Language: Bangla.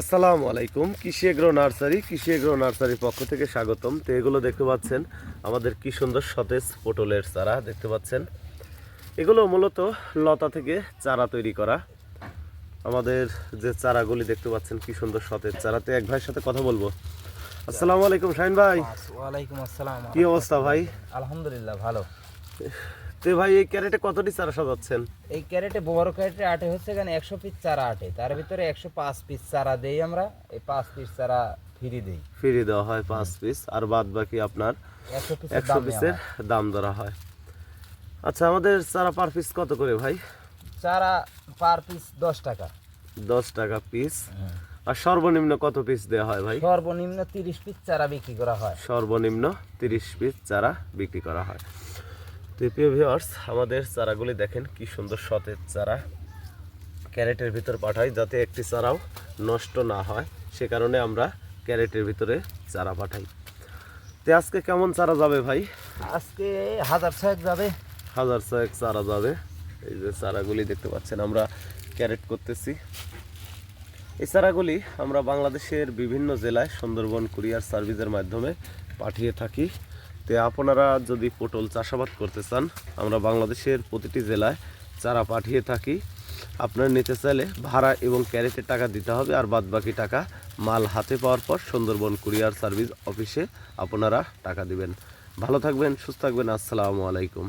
আসসালামু আলাইকুম। কৃষি এগ্রো নার্সারি কৃষি এগ্রো নার্সারির পক্ষ থেকে স্বাগতম। তো এগুলো দেখতে পাচ্ছেন আমাদের কি সুন্দর সতেজ পটলের চারা দেখতে পাচ্ছেন। এগুলো মূলত লতা থেকে চারা তৈরি করা। আমাদের যে চারাগুলি দেখতে পাচ্ছেন কি সুন্দর সতেজ চারাতে এক ভাইয়ের সাথে কথা বলব। আসসালামু আলাইকুম শাহিন ভাই। ওয়ালাইকুম আসসালাম। কি অবস্থা ভাই? আলহামদুলিল্লাহ ভালো। তো ভাই এই ক্যারেটে কতটি চারা সাজাচ্ছেন? এই ক্যারেটে বড় ক্যারেটে আটে হচ্ছে এখানে একশো পিস চারা আটে। তার ভিতরে একশো পাঁচ পিস চারা দেই আমরা এই পাঁচ পিস চারা ফ্রি দেই। ফিরিয়ে দেওয়া হয় পাঁচ পিস আর বাদ বাকি আপনার একশো পিসের দাম ধরা হয়। আচ্ছা আমাদের চারা পার পিস কত করে ভাই? চারা পার পিস দশ টাকা। দশ টাকা পিস আর সর্বনিম্ন কত পিস দেওয়া হয় ভাই? সর্বনিম্ন তিরিশ পিস চারা বিক্রি করা হয়। সর্বনিম্ন তিরিশ পিস চারা বিক্রি করা হয়। তো প্রিয় ভিউয়ার্স আমাদের চারাগুলি দেখেন কি সুন্দর সতেজ চারা। ক্যারেটের ভিতর পাঠাই যাতে একটি চারাও নষ্ট না হয়। সে কারণে আমরা ক্যারেটের ভিতরে চারা পাঠাই। তো আজকে কেমন চারা যাবে ভাই? আজকে হাজার ছয়েক যাবে। হাজার ছয়েক চারা যাবে। এই যে চারাগুলি দেখতে পাচ্ছেন আমরা ক্যারেট করতেছি। এই চারাগুলি আমরা বাংলাদেশের বিভিন্ন জেলায় সুন্দরবন কুরিয়ার সার্ভিসের মাধ্যমে পাঠিয়ে থাকি। তো আপনারা যদি পটল চাষাবাদ করতে চান, আমরা বাংলাদেশের প্রতিটি জেলায় চারা পাঠিয়ে থাকি। আপনার নিতে চাইলে ভাড়া এবং ক্যারেটের টাকা দিতে হবে আর বাদ বাকি টাকা মাল হাতে পাওয়ার পর সুন্দরবন কুরিয়ার সার্ভিস অফিসে আপনারা টাকা দিবেন। ভালো থাকবেন, সুস্থ থাকবেন, আসসালামু আলাইকুম।